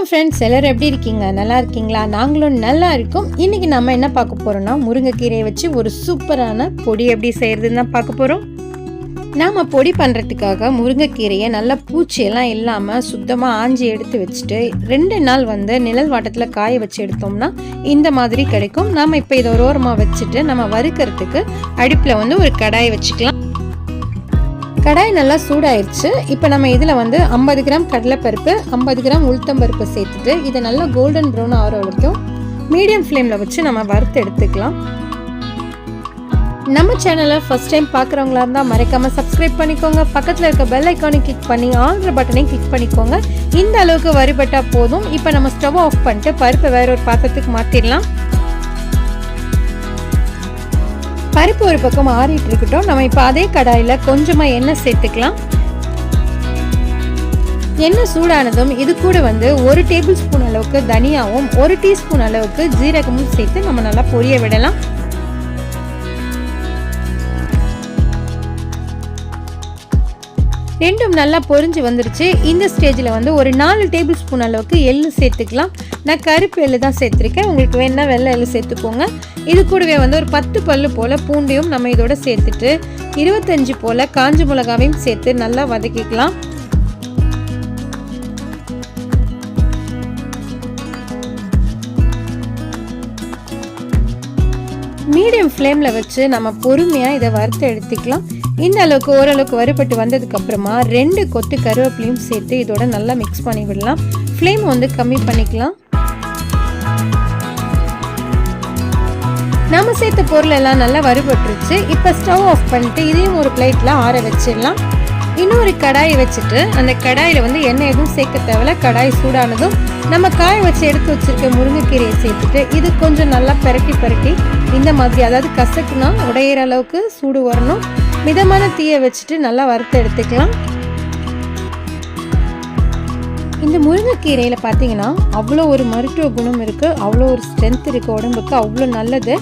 வணக்கம் ஃப்ரெண்ட்ஸ் எல்லோரும் எப்படி இருக்கீங்க? நல்லா இருக்கீங்களா? நாங்களும் நல்லா இருக்கோம். இன்றைக்கி நம்ம என்ன பார்க்க போகிறோம்னா முருங்கைக்கீரையை வச்சு ஒரு சூப்பரான பொடி எப்படி செய்கிறதுன்னு தான் பார்க்க போகிறோம் நாம் பொடி பண்ணுறதுக்காக முருங்கைக்கீரையை நல்லா பூச்சியெல்லாம் இல்லாமல் சுத்தமாக ஆஞ்சி எடுத்து வச்சுட்டு ரெண்டு நாள் வந்து நிழல் வாட்டத்தில் காய வச்சு எடுத்தோம்னா இந்த மாதிரி கிடைக்கும். நாம் இப்போ இதை ஒரு ஓரமாக வச்சுட்டு நம்ம வறுக்கிறதுக்கு அடுப்பில் வந்து ஒரு கடாயை வச்சுக்கலாம். கடாய் நல்லா சூடாயிருச்சு. இப்போ நம்ம இதில் வந்து ஐம்பது கிராம் கடலைப்பருப்பு ஐம்பது கிராம் உளுத்தம்பருப்பு சேர்த்துட்டு இதை நல்லா கோல்டன் ப்ரௌன் ஆகிற வரைக்கும் மீடியம் ஃப்ளேமில் வச்சு நம்ம வறுத்து எடுத்துக்கலாம். நம்ம சேனலை ஃபஸ்ட் டைம் பார்க்குறவங்களா இருந்தால் மறக்காமல் சப்ஸ்கிரைப் பண்ணிக்கோங்க. பக்கத்தில் இருக்க பெல் ஐக்கானை கிளிக் பண்ணி ஆல்ற பட்டனையும் கிளிக் பண்ணிக்கோங்க. இந்த அளவுக்கு வறுபட்டால் போதும். இப்போ நம்ம ஸ்டவ் ஆஃப் பண்ணிட்டு பருப்பை வேற ஒரு பாத்திரத்துக்கு மாற்றிடலாம் பருப்பு ஒரு பக்கம் ஆறிட்டு இருக்கட்டும். நம்ம இப்போ அதே கடாயில் கொஞ்சமாக எண்ணெய் சேர்த்துக்கலாம். எண்ணெய் சூடானதும் இது கூட வந்து ஒரு டேபிள் ஸ்பூன் அளவுக்கு தனியாவும் ஒரு டீஸ்பூன் அளவுக்கு ஜீரகமும் சேர்த்து நம்ம நல்லா பொரிய விடலாம். ரெண்டும் நல்லா பொரிஞ்சு வந்துருச்சு. இந்த ஸ்டேஜில் வந்து ஒரு நாலு டேபிள் ஸ்பூன் அளவுக்கு எள்ளு சேர்த்துக்கலாம். நான் கருப்பு எள்ளு தான் சேர்த்துருக்கேன். உங்களுக்கு வேணால் வெள்ளை எள்ளு சேர்த்துக்கோங்க. இது கூடவே வந்து ஒரு பத்து பல்லு போல் பூண்டையும் நம்ம இதோட சேர்த்துட்டு இருபத்தஞ்சு போல் காஞ்ச மிளகாவையும் சேர்த்து நல்லா வதக்கிக்கலாம். மீடியம் ஃப்ளேமில் வச்சு நம்ம பொறுமையாக இதை வறுத்து எடுத்துக்கலாம். இந்த அளவுக்கு ஓரளவுக்கு வறுபட்டு வந்ததுக்கப்புறமா ரெண்டு கொத்து கருவேப்பிலையும் சேர்த்து இதோட நல்லா மிக்ஸ் பண்ணி விடலாம். ஃப்ளேம் வந்து கம்மி பண்ணிக்கலாம். நம்ம சேர்த்த பொருள் எல்லாம் நல்லா வறுபட்டுருச்சு. இப்போ ஸ்டவ் ஆஃப் பண்ணிட்டு இதையும் ஒரு பிளேட்டில் ஆற வச்சிடலாம். இன்னொரு கடாயை வச்சுட்டு அந்த கடாயில் வந்து எண்ணெய் எதுவும் சேர்க்க தேவையில்ல. கடாய் சூடானதும் நம்ம காய வச்சு எடுத்து வச்சுருக்க முருங்கைக்கீரையை சேர்த்துட்டு இது கொஞ்சம் நல்லா பெரட்டி பெரட்டி இந்த மாதிரி அதாவது கசக்குனா உடையிற அளவுக்கு சூடு வரணும். மிதமான தீயை வச்சுட்டு நல்லா வறுத்து எடுத்துக்கலாம். இந்த முருங்கைக்கீரையில் பார்த்தீங்கன்னா அவ்வளோ ஒரு மருத்துவ குணம் இருக்குது அவ்வளோ ஒரு ஸ்ட்ரென்த் இருக்குது உடம்புக்கு. அவ்வளோ நல்லது.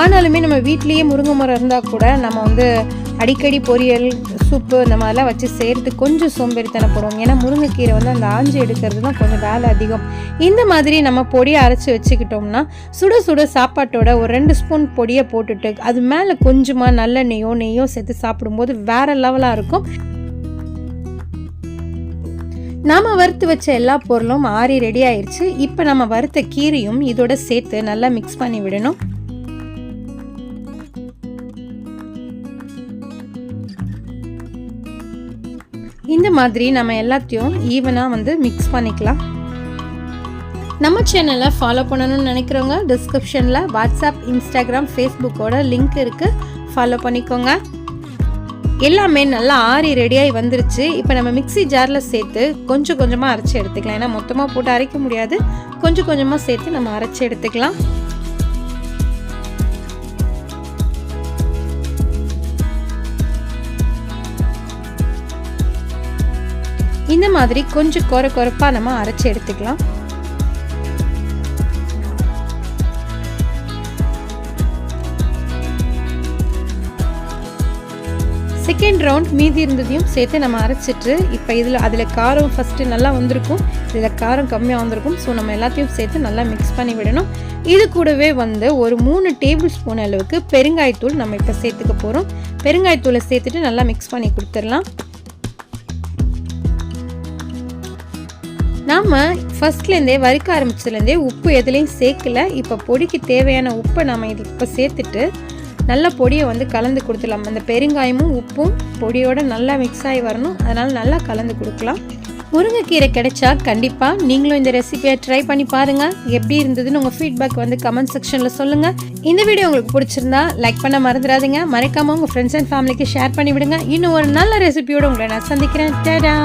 ஆனாலுமே நம்ம வீட்லேயே முருங்கை மரம் இருந்தால் கூட நம்ம வந்து அடிக்கடி பொரியல் சூப்பு இந்த மாதிரிலாம் வச்சு சேர்த்து கொஞ்சம் சோம்பேறித்தனப்படும் ஏன்னா முருங்கைக்கீரை வந்து அந்த ஆஞ்சி எடுக்கிறது தான் கொஞ்சம் வேலை அதிகம். இந்த மாதிரி நம்ம பொடியை அரைச்சி வச்சுக்கிட்டோம்னா சுட சுட சாப்பாட்டோட ஒரு ரெண்டு ஸ்பூன் பொடியை போட்டுட்டு அது மேலே கொஞ்சமாக நல்லெண்ணெயோ நெய்யோ சேர்த்து சாப்பிடும்போது வேறு லெவலாக இருக்கும். நாம் வறுத்து வச்ச எல்லா பொருளும் ஆறி ரெடி ஆயிடுச்சு இப்போ நம்ம வறுத்த கீரையும் இதோட சேர்த்து நல்லா மிக்ஸ் பண்ணி விடணும். இந்த மாதிரி நம்ம எல்லாத்தையும் ஈவனாக வந்து மிக்ஸ் பண்ணிக்கலாம். நம்ம சேனலை ஃபாலோ பண்ணணும்னு நினைக்கிறவங்க டிஸ்கிரிப்ஷனில் வாட்ஸ்அப் இன்ஸ்டாகிராம் ஃபேஸ்புக்கோட லிங்க் இருக்குது ஃபாலோ பண்ணிக்கோங்க. எல்லாமே நல்லா ஆறி ரெடியாகி வந்துருச்சு. இப்போ நம்ம மிக்சி ஜாரில் சேர்த்து கொஞ்சம் கொஞ்சமாக அரைச்சி எடுத்துக்கலாம். ஏன்னா மொத்தமாக போட்டு அரைக்க முடியாது. கொஞ்சம் கொஞ்சமாக சேர்த்து நம்ம அரைச்சி எடுத்துக்கலாம். இந்த மாதிரி கொஞ்சம் குறை குறைப்பாக நம்ம அரைச்சி எடுத்துக்கலாம். செகண்ட் ரவுண்ட் மீதி இருந்ததையும் சேர்த்து நம்ம அரைச்சிட்டு இப்போ இதில் அதில் காரம் ஃபஸ்ட்டு நல்லா வந்திருக்கும். இதில் காரம் கம்மியாக வந்திருக்கும். ஸோ நம்ம எல்லாத்தையும் சேர்த்து நல்லா மிக்ஸ் பண்ணி விடணும். இது கூடவே வந்து ஒரு மூணு டேபிள் ஸ்பூன் அளவுக்கு பெருங்காயத்தூள் நம்ம இப்போ சேர்த்துக்க போகிறோம் பெருங்காயத்தூளை சேர்த்துட்டு நல்லா மிக்ஸ் பண்ணி கொடுத்துடலாம். நாம் ஃபஸ்ட்லேருந்தே வறுக்க ஆரம்பிச்சதுலேருந்தே உப்பு எதுலேயும் சேர்க்கல. இப்போ பொடிக்கு தேவையான உப்பை நம்ம இது இப்போ சேர்த்துட்டு நல்ல பொடியை வந்து கலந்து கொடுத்துடலாம். அந்த பெருங்காயமும் உப்பும் பொடியோடு நல்லா மிக்ஸ் ஆகி வரணும். அதனால் நல்லா கலந்து கொடுக்கலாம். முருங்கைக்கீரை கிடைச்சா கண்டிப்பாக நீங்களும் இந்த ரெசிபியை ட்ரை பண்ணி பாருங்கள் எப்படி இருந்ததுன்னு உங்கள் ஃபீட்பேக் வந்து கமெண்ட் செக்ஷனில் சொல்லுங்கள் இந்த வீடியோ உங்களுக்கு பிடிச்சிருந்தா லைக் பண்ண மறந்துடாதீங்க. மறைக்காமல் உங்கள் ஃப்ரெண்ட்ஸ் அண்ட் ஃபேமிலிக்கு ஷேர் பண்ணி விடுங்க இன்னும் ஒரு நல்ல ரெசிபியோடு உங்களை நான் சந்திக்கிறேன். டேடா